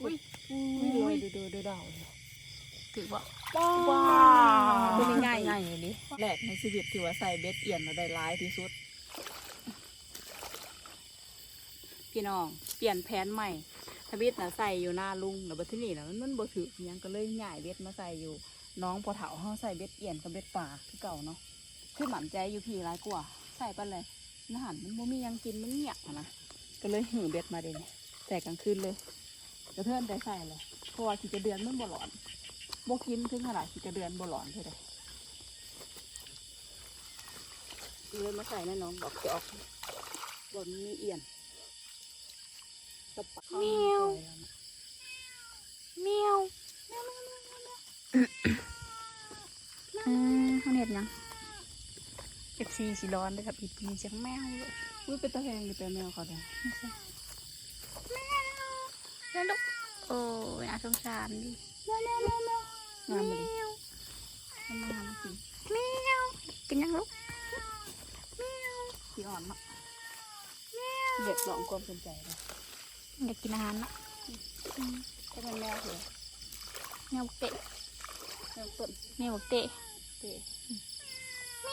อุ้ยอุ้ยดูดูดูดาวเลยถือว่าว้าตัวนี้ง่ายง่ายเลยดิแรกในชีวิตที่ว่าใส่เบ็ดเอียนเราได้ร้ายที่สุด พี่น้อง เปลี่ยนแผนใหม่ทวิตนะใส่อยู่หน้าลุงแล้วบัดที่นี่นะมันมันบ่ถืออิหยังก็เลยง่ายเบ็ดมาใส่อยู่ น้องพอเถาเขาใส่เบ็ดเอียนกับเบ็ดป่าคือเก่าเนาะคือหมั่นใจอยู่พี่ร้ายกว่า ใส่ไปเลยอาหารมันบ่มีหยังกินมันเงียบอะนะก็เลยหือเบ็ดมาเดยวนี้ใส่กลางคืนเลย กระเทือนได้ใส่เลยเพราะว่าขี้กระเดือนมันบ่หลอนบ่กินถึงขนาดขี้กระเดือนบ่หลอนเลยเด้เลยมาใส่แน่นอนบอกจะออกบนมีเอียนกระเป๋าเมียวเมียวอืมเขาเห็ดหยังเอฟซีสีร้อนเลยครับอีปีเสียงแมวเลยอุ้ยเป็นตะแพงหรือเป็นแมวเขาเนี่ยไม่ใช่แมวแล้วลูก โอ้ยน่าสงสารดิแมวแมวแมวแมวงามเลยแมวมันมางามจริงแมวกินยังลูกแมวสีอ่อนเนาะเด็กหลองความสนใจเลยอยากกินอาหารเนาะถ้าเป็นแมวเหรอแมวเตะแมวต้นแมวเตะเตะแม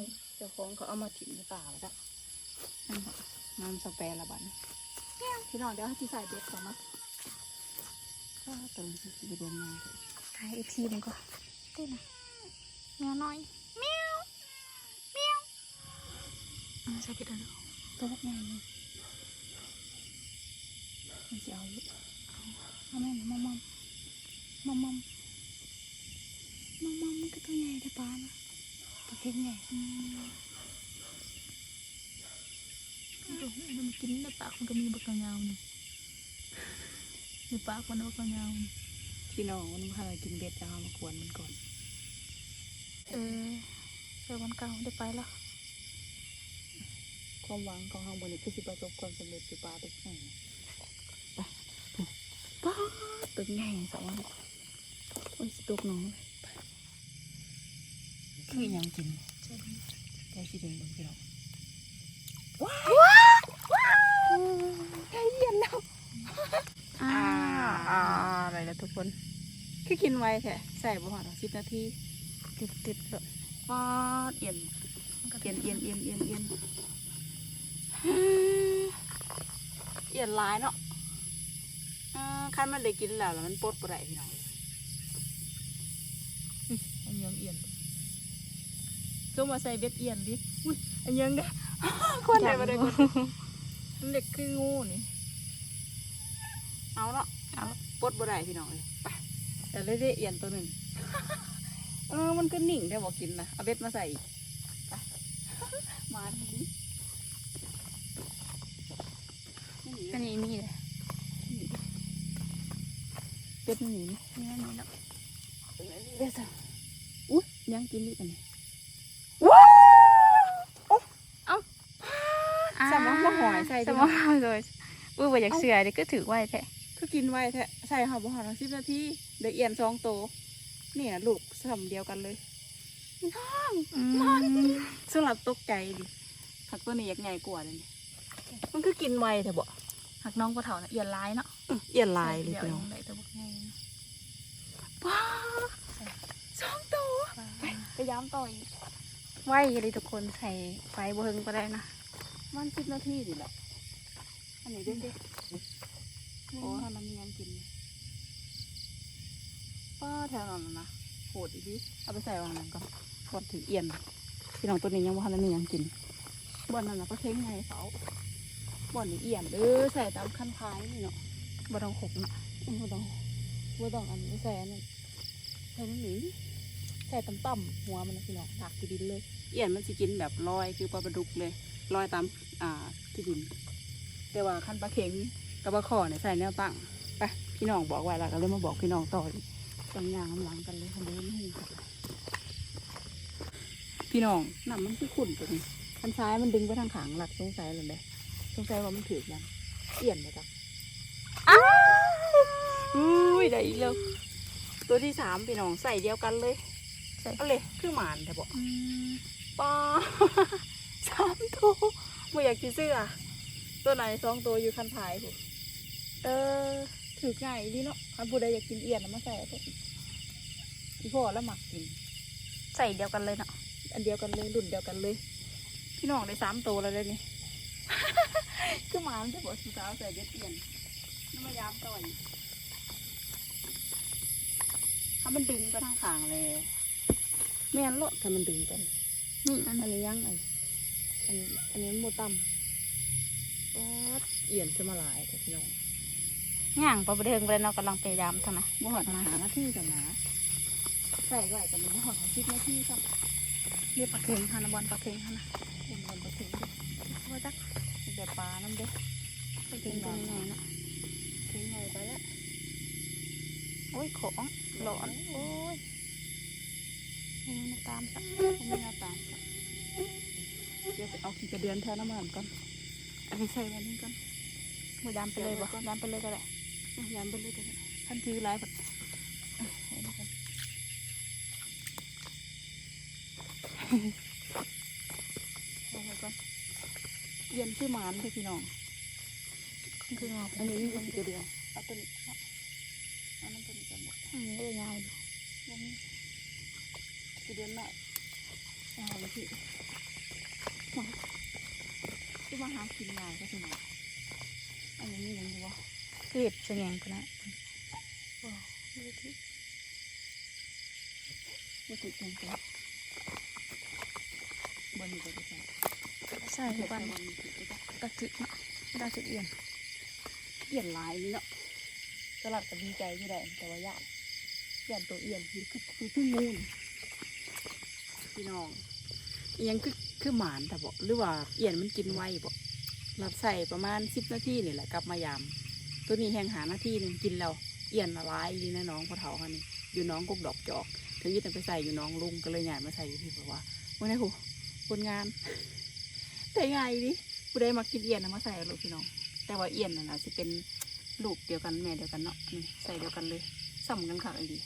วเจ้าของเขาเอามาถิ่มในป่าแล้วนั่นเหรองามสเปรละบัดน พี่น้องเดี๋ยวให้ที่ใส่เบ็ดก่อนเนาะก็ตรงที่จะเดินมาเลยถ่ายเอฟซีมันก่อนเต้นนะแมวน้อยแมวแมวอ่าใส่ไปแล้วตัวพวกใหญ่เลยมันจะเอาอยู่เอาแม่มอมมอมมอมมอมมอมมอมมันก็ตัวใหญ่แต่ปลานะตัวเท่งใหญ่ มันกินในปากมันก็มีบักยาวนี่ในปากมันบักยาวพี่น้องมันพาเรากินเบ็ดจะเอามากวนมันก่อน เออเออวันเก่าได้ไปแล้วความหวังของเราบนนี้คือสิประสบความสำเร็จคือปลาตัวใหญ่ไปปลาตัวใหญ่สองอันโอ้ยสตุกน้องไปคือยังกินใช่ไหมได้สิเดินบนพี่น้อง ใกล้เย็นแล้วอ่าอ่าอะไรแล้วทุกคนคือกินไวแท้ใส่ประมาณสิบนาทีติดติดเลยปาดเอียนเอียนเอียนเอียนเอียนเอียนเอียนหลายเนาะอ่าคันมันได้กินแล้วแล้วมันปลดบ่ได้พี่น้องอันยังเอียน จงมาใส่เบ็ดเอียนดิอุ้ยอันยังได้คนไหนมาได้คนมันเด็กคืองูนี่ เอาเนาะเอาปลดบ่ได้พี่น้องเลยไปแต่เลยได้เอียนตัวหนึ่งเออมันก็นิ่งได้บอกกินนะเอาเบ็ดมาใส่อีกไปมาทีนี้ไม่หนีอันนี้มีเลยเป็ดมันหนีนี่อันนี้แล้วเบ็ดสั่อุ้ยยังกินอีกอันนี้ สมองบ่หอยใส่สดิมองหอยเลยอุ้ยว่าอยากเสือเด็กก็ถือไว้แท้คือกินไวแท้ใส่หอมบ่หอมสิบนาทีเดี๋ยวเอียนสองโตวนี่นะลูกสำเดียวกันเลยอืมสำหรับตกใจดิผักตัวนี้อยากใหญ่กว่าเลยนี่มันคือกินไวแต่บ่หักน้องก็เถ่านะเอียนร้ายเนาะอื้อเอียนลายเลยเดี๋ยวพี่น้องได้แต่บอกไงว้าสองตัวพยายามต่อยไหวเลยทุกคนใส่ไฟบ่เฮิงก็ได้นะ มันสิบนาทีนี่แหละอันนี้เด็กๆโอ้ถ้ามันมียังกินนี่ป้าแถวนั้นน่ะนะโหดอีกทีเอาไปใส่วางนั้นก่อนก่อนถือเอียนพี่น้องตัวนี้ยังว่าทันมียังกินบ่อนนั้นน่ะก็เค้งไงเขาบ่อนนี้เอียนเออใส่ตามขั้นท้ายนี่เนาะบ่ต้องขกเนาะอืมบ่ต้องบ่ต้องอันนี้ใส่อันนั้นใส่ตรงนี้ใส่ต่ำๆหัวมันนะพี่น้องหนักที่ดินเลย เอียนมันสิกินแบบลอยคือปลาปลาดุกเลย ลอยตามอ่าที่ดิน แต่ว่าขั้นปลาเข็งกับปลาขอเนี่ยใส่แนวตั้งไปพี่น้องบอกไว้แล้วก็เลยมาบอกพี่น้องต่ออีกจังยางกำลังกันเลยคนเดียวไม่เห็นกันพี่น้องน้ำมันคือขุ่นตัวนี้คันซ้ายมันดึงไปทางขางหลักสงสัยเลยเลยสงสัยว่ามันถือยังเอียนเลยจ้ะอุ้ยได้อีกแล้วตัวที่สามพี่น้องใส่เดียวกันเลย ใส่เอาเลยคือหมานแต่บอกอืมป้า สามตัวไม่อยากกินเสื้อตัวไหนสองตัวอยู่คันพายผูเออถือง่ายดีเนาะคันผู้ใดอยากกินเอียนเอามาใส่เอาเถอะอีพ่อแล้วหมักกิน ใส่เดียวกันเลยเนาะอันเดียวกันเลยรุ่นเดียวกันเลย พี่น้องได้สามตัวแล้วเลยนี่คือหมามันจะบอกสีสาวใส่เบ็ดเอียนน้ำมายามต่อยถ้ามันดึงไปทางขางเลย แม่นรถถ้ามันดึงไปนี่นั่นอันนี้ยังไง อันอันนี้โมต่ำป๊าดเอียนจะมาหลายแต่พี่น้องย่างปลาเดิงเลยเนาะกำลังพยายามเท่านะบ่หอดมาหาหน้าที่กับหมาใส่ก็อาจจะมีบ่หอดของชิดหน้าที่ครับเรียกปลาเค็งฮานะบอลปลาเค็งฮานะเป็นบนประถึงดิว่าจักแต่ปลาน้ำเด้ปลาเค็งตัวน้อยๆเนาะทิ้งไงไปแล้วโอ้ยของหลอนโอ้ยให้มันมาตามสักไม่น่าตามค่ะ เดี๋ยวไปเอาขี้กระเดือนแทนน้ำมันก่อนเอาไปใส่วันนี้ก่อนมือยามไปเลยบ่ยามไปเลยก็ได้เอายามไปเลยกันท่านถือหลายแบบเอาไว้นี่ก่อนเอาไว้ก่อนเย็นชื่อหมานเด้อพี่น้องคืองอกอันนี้มันขี้กระเดือนเอาตัวนี้เอาเอาน้ำตัวนี้ก่อนบอกอืมเอ้ยยาวอยู่ยังมีขี้กระเดือนหน่อยเอาไว้ที่มาที่ มาหากินง่ายก็คือหน่อยอันนี้มีอย่างอยู่วะเรียบเสงียงกูนะว้าวไม่ได้ที่ไม่ติดตรงกันบนอยู่บนอยู่ใช่ใช่ทุกวัวันนบนอยู่ที่ก็กระถึกเนาะดาวสุดเอียนเอียนลายนี่เนาะสลัดก็ดีใจที่ได้แต่ว่าญาติญาติตัวเอียนคือคือคือคืองูนพี่น้องอิหยังคือ คือหมานแต่บอกหรือว่าเอี่ยนมันกินไวบอกเราใส่ประมาณสิบนาทีนี่แหละกลับมายาม ตัวนี้แหงหานาทีหนึ่งกินแล้วเอี่ยนละลายลีนะน้องพอเถาคันนี้อยู่น้องกุกดอกจอกเธอยึดแต่ไปใส่อยู่น้องลุงก็เลยหญ่มาใส่อยู่ที่บอกว่าวันนี้โหคนงานแต่ไงดิผู้ใดมากินเอี่ยนนะมาใส่ลูกพี่น้อง แต่ว่าเอี่ยนน่ะนะจะเป็นลูกเดียวกันแม่เดียวกันเนาะนี่ใส่เดียวกันเลยซ้ำกันค่ะไอ้ดี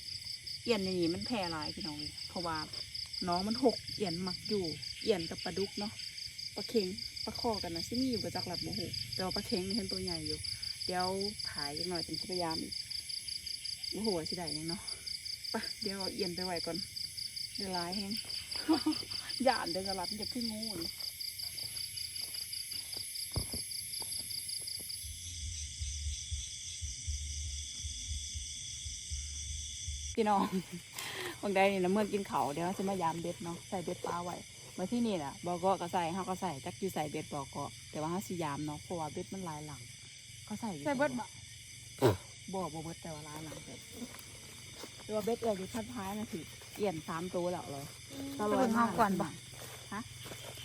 เอี่ยนในนี้มันแพร่หลายพี่น้องเพราะว่า น้องมันหกเอียนหมักอยู่เอียนกับปลาดุกเนาะปลาเค็งปลาคอกันนะที่มีอยู่กับจักหลับโมโหแต่ว่าปลาเค็งเห็นตัวใหญ่อยู่ เดี๋ยวถ่ายกันหน่อยเป็นพยายามโอ้โหสิได้ยังเนาะปะเดี๋ยวเอียนไปไว้ก่อนเดี๋ยวร้ายแฮงหยานเดี๋ยวจะรับจะขึ้นงูนพี่น้อง บางใดนี่นะเมื่อกินเขาวเดี๋ยวจะมายามเบ็ดเนาะใส่เบ็ดปลาไว้มาที่นี่น่ะบอกก็ใส่เขาก็ใส่จักอยู่ใส่เบ็ดบอกก็แต่ว่าเขาสิยามเนาะเพราะว่าเบ็ดมันหลายหลังเขาใส่อยู่ใส่เบิดบ่บ่บ่เบิดแต่ว่าหลายหลังเบ็ดตัวเบ็ดเอออยู่ขั้นท้ายนะถือเอี่ยนสามตัวแล้วเลยไปเบิ่งเฮาก่อนบ่ฮะ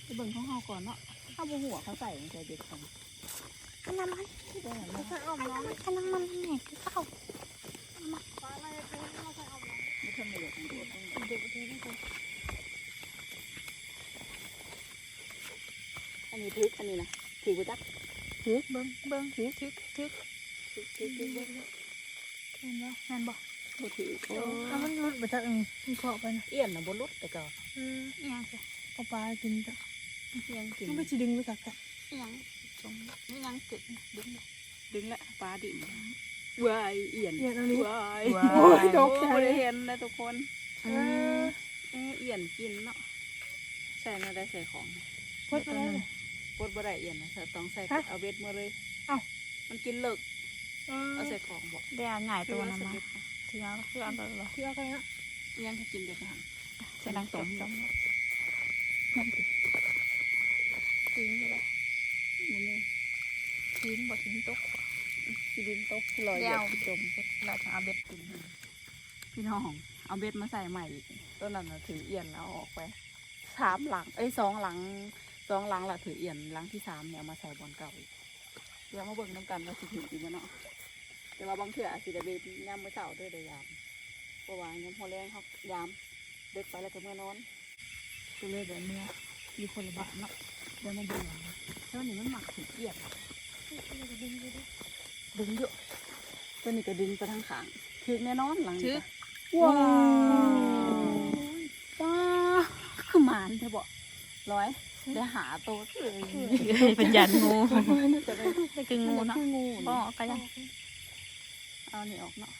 ไปเบิ่งของเฮาก่อนเนาะข้าวบหัวเขาใส่ใส่เบ็ดกันอันนั้นมันที่ได้เนาะอันนั้นมันแหน่คือเข้า ไม่ทำเลยข อันนี้ทึกอันนี้นะถือไปจักถึกเบิ่งเบิ่งถึกถึกถึกถือถือถือเบิ่งเห็นบ่แม่นบ่บ่ถือโอ้แล้วมันรุดไปจากนี้มันเคาะไปนะเอี่ยนนะบ่ลุดแต่ก็เอออีหยังสิเอาปลากินจ้ะเอี้ยังกินมันไม่จะดึงไปจากกันอีหยังจงอีหยังเกึกดึงดึงละปลาดิ่ง วายเอี่ยนเอียนอันนี้วายโอ้ยตกใจโอ้ยได้เห็นนะทุกคนเออเอ๊ะเอี่ยนกินเนาะใส่มาได้ใส่ของพดไปแล้วเนี่ยปดบ่ได้เอี่ยนนะแต่ต้องใส่ฮะเอาเบ็ดมาเลยเอ้า มันกินเลิกเอเอาอใส่ของบอกได้เอาง่ายตัวนั้นคือมาว่าใส่เบ็ดนะถือเอาคือเอาเลยบ่ที่เอาไปนะยังให้กินเบ็ดนะฮะใส่ดังจมจมนั่นสิทิ้งอยู่เลยนี่นี่ทิ้งบ่ทิ้งตก ที่ดินตกที่ลอยเดี๋เบ็ยวดจมเราจะเอาเบ็ดกินพี่น้องเอาเบ็ดมาใส่ใหม่อีกต้นนั้นน่ะถือเอี่ยนแล้วเอาออกไปสามหลังเอ้ยสองหลังสองหลังละถือเอี่ยนหลังที่สามเนี่ยเอามาใส่บอลเก่าอีกเดี๋ยวมาเบิ่งน้ำกันว่าสิถืออีกมั้ยเนาะแต่ว่าบางเถื่ออาจสิได้เบ็ดย่ำมื้อเช้าด้วยเดี๋ยวยามเพราะว่าย่ำพอแรงเขายามเด็กไปแล้วก็เมื่อนอนก็เลยแบบเมื่อมีคนละบาทเนาะเดี๋ยวมาเบิ่งหลังแล้วนี่มันหมักถือเอี่ยน ดึงเยอะตัวนี้ก็ดึงไปทางขางถือแน่นอนหลังนี้ก็ว้าวว้าคือหมานเธอบอกร้อยได้หาโตวเลยเป็นยันงูจะได้คืองูเนาะคืองูก็เนาะก็ยังเอานี่ออกเนาะ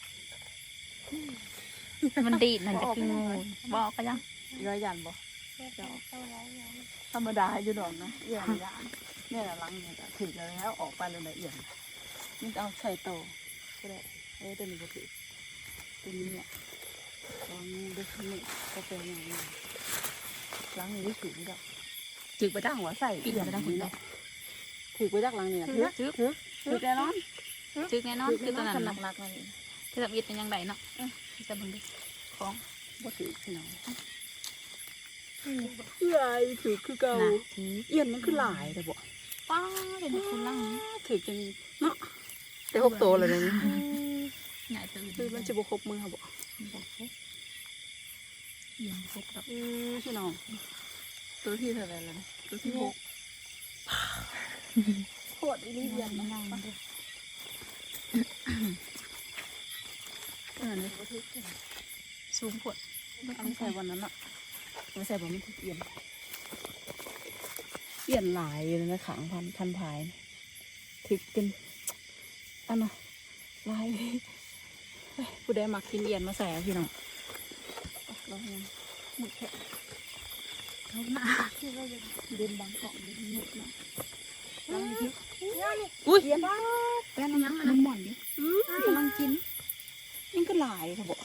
มันดีดนั่นก็คืองูบอกก็ยังย้อยยันบ่ธรรมดาอยู่ดอกนะเอี่ยนยานเนี่ยละลังเนี่ยก็ถึงแล้วออกไปเลยละเอีย ดนี่เอาใส่โตวก็ได้เอ้ยตัวนี้ก็ถือตัวนี้เนี่ยลองดูนี่ก็เป็นอย่างนี้ล้างนี้ได้ถือไม่ได้ถือไปตั้งหัวใส่เอี่ยนไปตั้งหัวเลยถือไปตั้งหลังเนี่ยถือถือถือถือแน่นอนจึกแน่นอนคือตัวนั้นหนัเนาะกหนักๆนั่นเองคือแบบยึดเป็นยังไงเนาะจะบึงดิของบ่ถือพี่น้องเอื่อยถือคือเก่านะถือเอียนมันคือหลายแต่บ่ป้าเดี๋ยวนี้คุณล่างถือจังเนาะ แต่หกโตเลยนะใหญ่ตื่นคือมันจะบ่ครบมือค่ะบ่บอกครบเอียงครบแล้วเออพี่น้อง ตัวที่เท่าไหร่แล้วนะตัวที่หกโคตรอีนี่เอียนมันเนาะง่ายด้วยเออนี่บ่ถือสูงปวดเอาไม่ใส่วันนั้นอะไม่ใส่บ่มันถือเอียนเอียนหลายเลยนะขังพันพันพายนี่ถึกกัน อันน่ะหลายเฮ้ยผู้ใดมักกินเอียนมาใส่อะพี่น้องเอาเรายังหมึกแค่เขาหน้าเดินบางกล่องเดินหมึกนะแล้วมีพริกอุ้ยเอียนแป้นยังอันนั้นหม่อนดิกำลังกินยังก็หลายค่ะบอก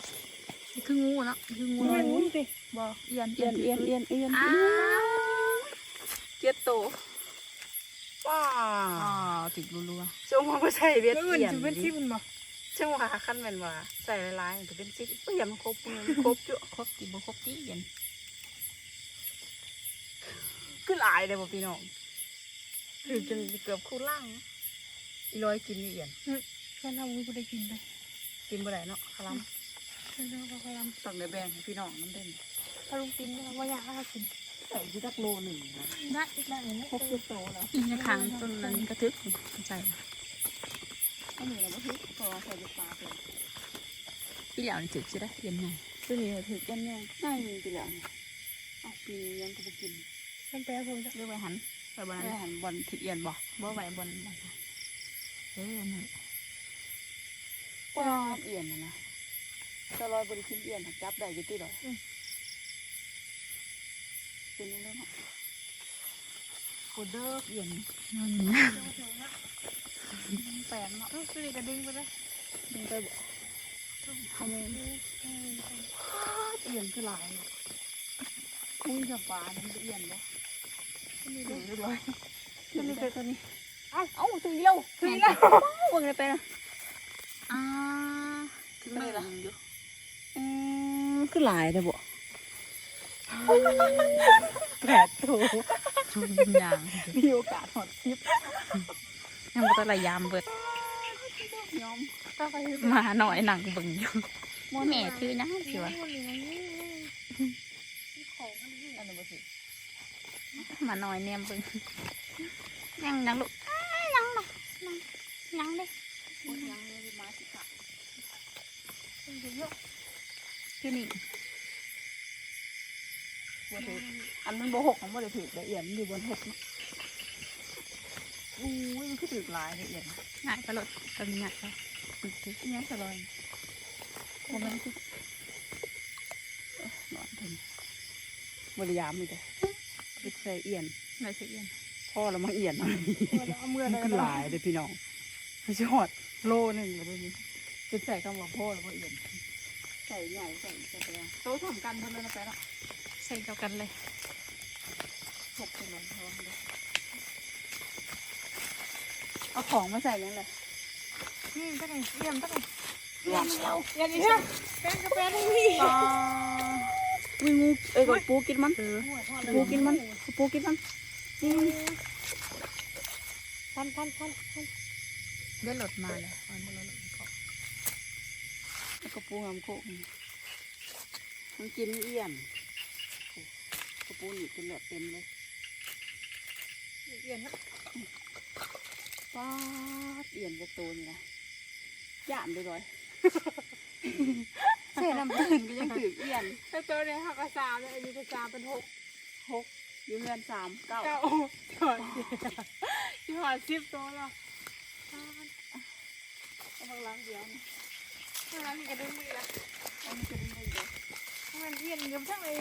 นี่คืองูเนาะนี่คืองูไม่รู้สิบอกเอียนเอียนเอียนเอียนเอียนอ้าวเจ็ดโตว้าอ๋อติดรัวช่วงว่าไม่ใช่เวียดแล้วอื่นเอียนจะเป็นที่มันบ่ช่วงว่าขั้นแม่นว่าใส่หลายๆจะเป็นจิ๊กก็ยังครบมือมันครบอยู่ๆครบติดบ่ครบติเอียนคือหลายเลยบ่พี่น้องคือจนเกือบคู่ล่างอีร้อยกินนี่เอียนแค่เราไม่ได้กินเลยกินบ่ได้เนาะคลัมแค่เราพยายามต้องได้แบ่งให้พี่น้องน้ำเด่นถ้าลุงกินว่าอยากให้กิน ใส่ที่ตักโลหนึ่งนะได้อีกแล้วเนี่ยครบเจ็ดโตแล้วอีกทางต้นนั้นกระทึกใส่อันนี้เราก็ทุกพอใส่ปลาเพิ่มพี่เหล่านี่ถึกใช่ไหมเอียนไงตัวนี้ถือกันเนี่ยง่ายจริงๆแล้วเอาปียังก็ไปกินมันแปลผมจะเรียกไว้หันไปบนไม่นั้นหันบอลถือเอียนบ่บ่ไหวบนนั้นเออนั่นก็เอียนนะนะจะลอยบริกินเอียนจับได้อยี่ตีหรอ เป็นยังไงเนาะโคเดอร์เอียนนั่นแปลงเนาะต้องซื้อกระดึงไปเลยดึงไปบ่ทำเองเอียนคือหลายอุ้ยจะปลามันจะเอียนบ่นี่เรียบร้อยมันนี่เป็นตัวนี้เอ้าเอ้าตัวเดียวถึงแล้วพวกนี้ไปนะอ่าถึงไม่ละอืมคือหลายเลยบ่ แปดตัวชุนยางมีโอกาสหอดคลิปยังบ่ต้องระยามเบิดยอมถ้าไปมาหน่อยหนังเบิ่งอยู่แม่ถือนะสิวะของมันอยู่อันนี้บ่สิมาหน่อยเนียมเบิ่งยังยังลูกอ้ายังนะยังยังเด้โอ้ยยังเลยมาสิค่ะเยอะที่นี่ บ่ถืออันมันบ่หกของบ่ได้ถือละเอียดมันอยู่บนหกเนาะอู้ยมันคือถือหลายละเอียดนะง่ายไปเลยตอนนี้ง่ายไปถือถืออิหยังสลอยบ่แม่นคือเอ้อหนอนถึงบ่ได้ยามนี่เด้อคือใส่เอียนเลยเสียเอียนพ่อแล้วมังเอียนเนาะเอามือมันอะไรคือหลายเลยพี่น้องไม่ใช่หอดโลหนึ่งเลยนี่จะใส่คำว่าพ่อแล้วก็เอียนใส่ใหญ่ใส่ใส่ไปแล้วโต๊ะทำกันเท่านั้นนะไปละ ใส่เดียวกันเลยหกเป็นวันทองเลยเอาของมาใส่ยังไงนี่ตั้งไงเยี่ยมตั้งไงเรียนเชียวเยี่ยมอีกแล้วแป้งกาแฟได้พี่อ่างูงูเอ้ยกับปูกินมันเออปูกินมันปูกินมันนี่พันพันพันพันได้รถมาเลยเอามาเลยขอแล้วก็ปูหำโคกมันกินเอี่ยน กระปูหนีกินเหลือเต็มเลยเยี่ยมนะป้าดเอี่ยนจะโตนี่นะย่านไปเลยใช่น้ำตื่นก็ยังถือเอี่ยนแต่ตัวเนี่ยหักกระซาเลยอันนี้กระซาเป็นหกหกอยู่เพื่อนสามเก้าเก้าจอดที่หอดสิบตัวแล้วเอามาล้างเดียวนะเท่านั้นนี่ก็ดึงมือละเอามันจะได้ไม่เยอะมันเอียนกับทั้งไอ้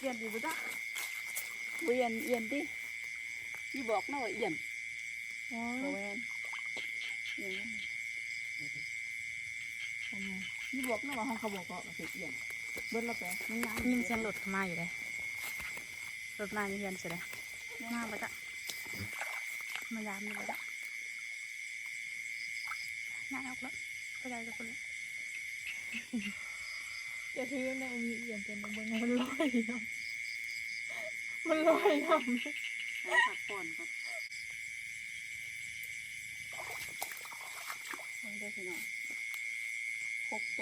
เอียนอยู่ปะจ๊ะเวียนเอียนดิพี่บอกนะว่าเอียนโอ้โอเวนเอียนนี่บอกนะว่าห้องเขาบอกว่าเป็นเอียนเบิ้ลละแปะมันยังยินเสียงรถมาอยู่เลยรถมาอยู่เย็นสิเลยมาปะจ๊ะมายามนี่ปะจ๊ะง่ายออกแล้วไปได้ทุกคนเลย จะถือในมีเอี่ยนจนมันมันลอยน้ำมันลอยน้ำให้พักผ่อนก่อนมันได้พี่น้องหกโต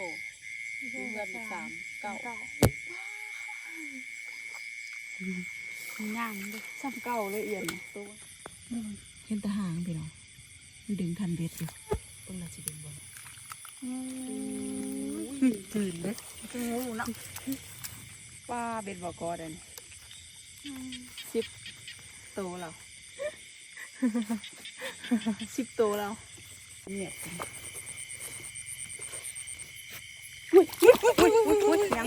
อยู่เพื่อนสามเก้าย่างดิซ้ำเก้าเลยเอียนนะตัวเห็นตาหางพี่น้องดึงทันเบ็ดอยู่ต้องเราจะดึงบน ตื่นเลยจะงูเนาะป้าเบ็ดบอกกอดันสิบโตแล้วสิบโตแล้วเงียบจังอุ้ยยัง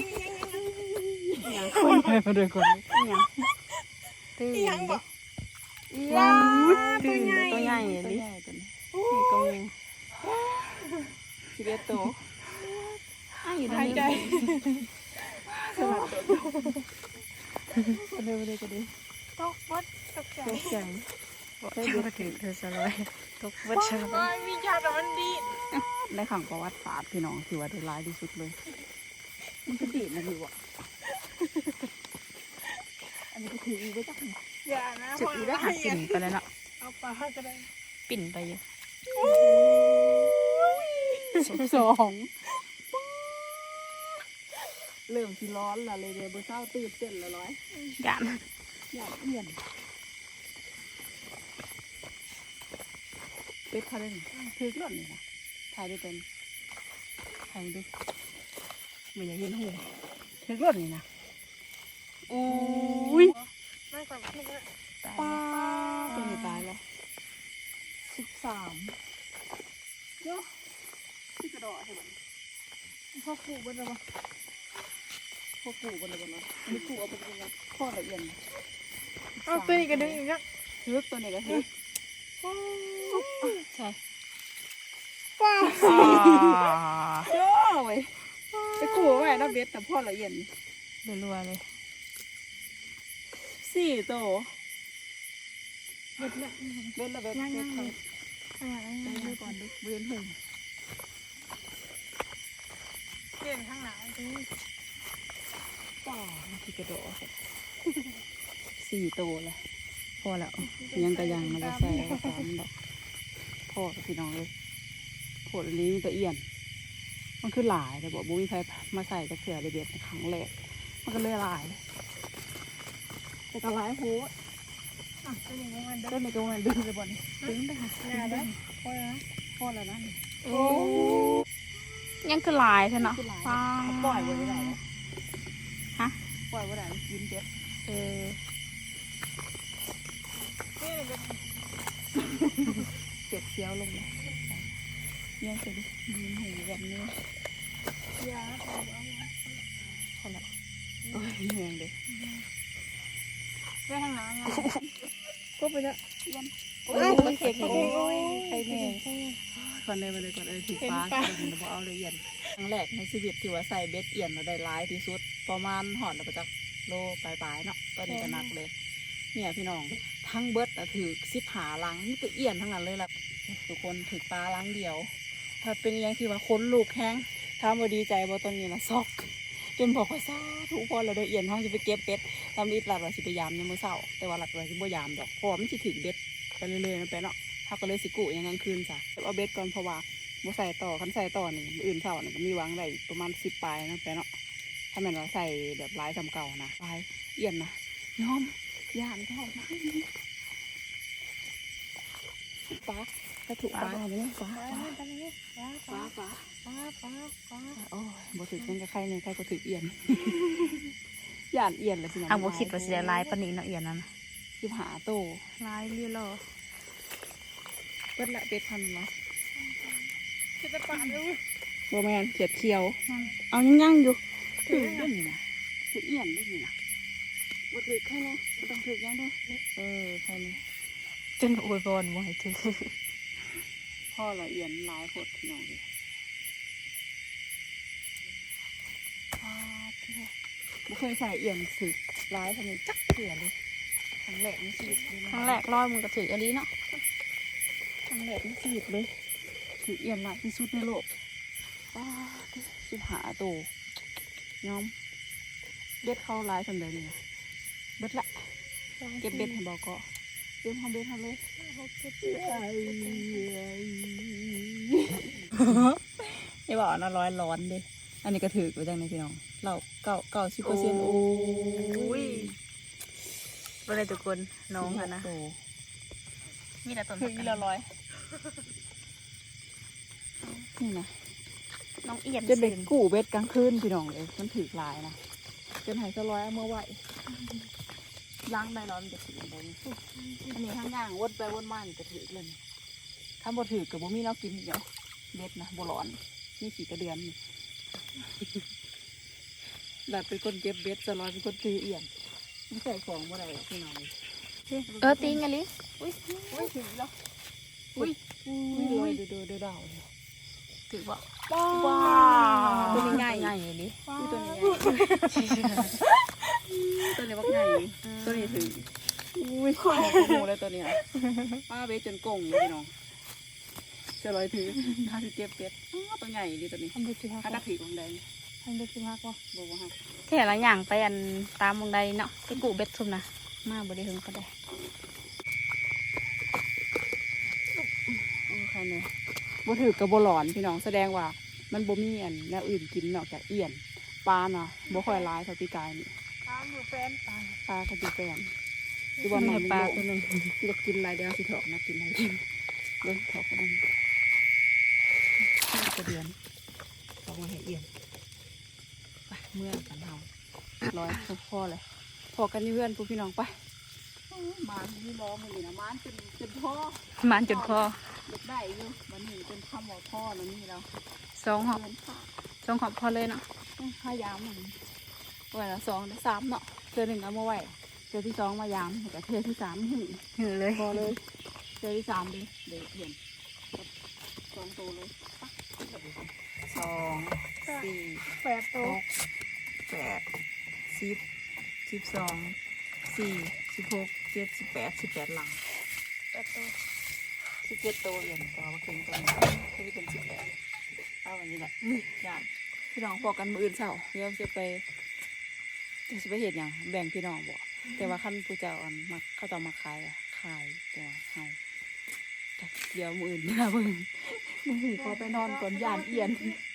ยังคนไปมาด้วยคนยังตื่นยังดิบ่ว้าวตื่นเลยตัวใหญ่ตัวดิใหญ่ตัวนี้นี่ก็มีสิบเอ็ดโต อ้าวอยู่ตรงหายนี้ใจสลับตัวก็เร็วเลยก็ดีตกวัดตกใจตกใจเธอมาถึงเธอสลอยตกวัดเชิญโอ้ยมียาแต่มันดีดในขังประวัติศาสตร์พี่น้องถือว่าได้ร้ายที่สุดเลย มันก็ดีดนะพี่วะอันนี้ก็ถืออีกไว้จักหนึ่งอย่านะจุดอีได้หากินไปแล้วเนาะเอาปลาก็ได้ปิ่นไปอยู่สอง เริ่มที่ร้อนและเลยเดี๋ยวเบอร์เศร้าตื่นเต้นละร้อยยันอยากเอียนเป็ดเขาเล่นถือหล่นเลยนะถ่ายได้เป็นถ่ายดูไม่อยากเห็นหูถือหล่นเลยนะอุ้ยไม่ก่อนไม่ก่อนป้าตัวนี้ตายแล้วสิบสามเนาะที่กระโดดใช่ไหมพ่อปู่บนระวัง พวกกูบนเลยบนนั้นอันนี้กูเอาไปเป็นข้อละเอียดเอาตัวนี้ก็ดึงอีกแล้วถือตัวนี้ก็ถือใช่ป้าเจ้าเว้ยไปกูไว้นะเบ็ดแต่พ่อละเอียดรัวๆเลยสี่โตเบ็ดละเบ็ดละเบ็ดย่างเบ็ย่าดงเขาอ่าใจเย็นก่อนดูเวียนหูเด่นข้างหลังตรงนี้ ป่าที่กระโดดสี่โตเลยพอแล้วยังกระยังมันก็ใส่เอาสามดอกพ่อกับพี่น้องเลยโผล่อันนี้มีแต่เอียน มันคือหลายแต่บอกบุ้มีใครมาใส่จะเผื่อเลยเบ็ดในครั้งแรกมันก็เลยหลายแต่ก็หลายโหอะตัวนี้มันเดิก็นในกระวันดึงเลยบอลดึงได้ค่ะอย่าได้พอแล้วนะพอแล้วนะโอ้ยังคือลายใช่เนาะคือหลายป้าปล่อยไว้ได้เลยฮะ ปล่อยไว้ได้กินเบ็ดเออนี่เป็นเจ็บเคี้ยวลงเลยยังจะดิยืนหูแบบนี้ยาพอแล้วโอ้ยเหนื่อยเลยได้ข้างหลังอะก็ไปแล้วยันโอ้ยเค้กโอ้ยใครแน่ก่ อนเลยมาเลยก่อนเออถือฟ้าก่อนเดี๋ยวเอาเลยเอียนครั้งแรกในชีวิตที่ว่าใส่เบ็ดเอียนเราได้ร้ายที่สุด ประมาณหอดเราไปจากโลปลายๆเนาะตอนนี้ก็หนักเลย เนี่ยพี่น้องทั้งเบิดอะถือสิบหาลังนี่ตัวเอียนทั้งนั้นเลยล่ะทุกคนถือปลาลังเดียว ถ้าเป็นอยังที่ว่าค้นลูกแห้งถ้าบ่ดีใจบ่ตอนนี้นะซอกจนบอกว่าซาทุกคนเราได้เอียนห้องจะไปเก็บเป็ดทำอีหลัดว่าสิไปยามในมื้อเช้าแต่ว่าหลัดว่าสิบ่ยามดอกเพราะว่ามันสิถึงเบ็ดไปเรื่อยๆนั่นไปเนาะ เขาก็เลยสิกุยังกลางคืนจ้ะเอาเบ็ดก่อนเพราะว่าบ่ใส่ต่อคันใส่ต่อนี่อื่นเช้านี่ก็มีวางได้ประมาณสิบปลายนั่นไปเนาะถ้าแม่นว่าใส่แบบร้ายทำเก่านะลายเอียนนะยอมย่านเขานะฟ้าถ้าถูกฟ้าเลยฟ้าป้าป้าป้าป้าป้าป้าโอ้ยบ่ถึกกันกับใครเนี่ยใครก็ถึกเอียนย่านเอียนเลยสินะทางบ่คิดว่าสิได้ลายปานนี้เนาะเอียนนั่นสิบหาโตลายเรียลอ เบิดละเป็ดพันธุ์เนาะจะจะปาดเลยบ่แม่นเขียดเขียว เอายังๆอยู่ถือด้วยนี่นะถือเอียนด้วยนี่นะบ่ถือแค่นี้บ่ต้องถือยังเด้อเออแค่นี้จนอวยพรบ่ให้ถือพ่อละเอียนหลายโพดพี่น้องเลยอ่าพี่น้องบ่เคยใส่เอียนสึกหลายทำไมจักเถื่อเลยครั้งแรกในชีวิตเลยนะครั้งแรกร้อยมึงก็ถืออันนี้เนาะ ครั้งแรกในชีวิตเลยถือเอียนหลายที่สุดในโลกป้าดสิบหาโตย้อมเบ็ดเข้าหลายสำเร็จนี่นะเบ็ดละเก็บเบ็ดให้บอกก็เก็บทำเบ็ดทำเลยอย่าบอกนะร้อยร้อนเดิอันนี้ก็ถือไปจังในพี่น้องเราเก้าเก้าสิบเปอร์เซ็นต์โอ้ยบ่ได้ทุกคนน้องค่ะนะโอ้มีแต่ต้นถืออีละร้อย นี่นะน้องเอียนจะเบ็ดกู่เบ็ดกลางคืนพี่น้องเลยมันถือลายนะจนหายสร้อยเอามื่อไหวล้างได้ร้อนจะถืออันใดนี่อันนี้ทั้งย่างวนไปวนมานี่จะถือเลยถ้าบ่ถือกับบ่มีเนากินเดี๋ยวเบ็ดนะบ่ร้อนนี่ขี่กระเดือนนี่แบบเป็นคนเก็บเบ็ดจะร้อยเป็นคนซื้อเอี่ยนไม่ใส่ของบ่ได้หรอกพี่น้องเออติงอะลิอุ้ยอุ้ยถือแล้ว อุ้ยอุ้ยดูดูดูดาวเลยถือว่าว้าตัวนี้ใหญ่ใหญ่ลิอุ้ยตัวนี้ใหญ่ตัวนี้บักใหญ่ตัวนี้ถืออุ้ยของโมเลยตัวนี้นะป้าเบ็ดจนโก่งเลยพี่น้องจะร้อยถือถ้าถือเก็บเบ็ดอ้าวตัวใหญ่ดีตัวนี้ทำดูสิฮักถ้าตะถือของแดงทำดูสิฮักว่าบอกว่าฮะแค่ละอย่างไปอันตามวงใดเนาะไปกูเบ็ดซุ่มนะมาบ่ได้หึงก็ได้ โอ้ใครเนี่ยบ่ถือกับบ่หลอนพี่น้องแสดงว่า มันบ่มีอันแนวอื่นกินนอกจากเอี่ยนปลาเนาะบ่ค่อยร้ายเท่าปีกายนี่ตามอยู่แฟนตายปลาก็อยู่แปลนที่บ่มีน้องปลาโลตัวหนึงที่จะกินอะไรเดียวสิถอกนะกินอะไรกินเบิ่งถอกกันนี่กระเดือนถอกมาให้เอี่ยนไปเมื่อกันเฮาร้อยพ่อเลยพอกันนี่เพื่อนผู้พี่น้องไปโอ้ย หมานนี่ร้องมันนี่นะหมานจนจนพ่อมันจนคอเด็กได้อยู่มันนี่เป็นคำว่าพ่อแล้วนี่เราสองหอบเดินผ่าสองหอบพอเลยเนาะพยายามมันวันละสองสามเนาะเจอหนึ่งเอามาไว้เจอที่สองมายามแต่เจอที่สามหึ่งหือเลยพอเลยเจอที่สามดิเดี๋ยวเปลี่ยนสองตัวเลยสองสี่แปดโตหกแปดสิบสิบสอง สี่สิบหกเจ็ดสิบแปดสิบแปดหลังแปดโตสิบเจ็ดตัวเรียนต่อมาเข่งตัวนี้จะเป็นสิบแปดเอาอันนี้แหละยานพี่น้องบอกกันมืออื่นเช้าเดี๋ยวจะไปจะไปเห็นอย่างแบ่งพี่น้องบอกแต่ว่าขั้นผู้เจ้าอันมาเข้าต่อมาขายอะขายแต่ว่าเฮาเดี๋ยวมืออื่นนะเบิ่งมืออื่นขอไปนอนก่อนยานเอียนเ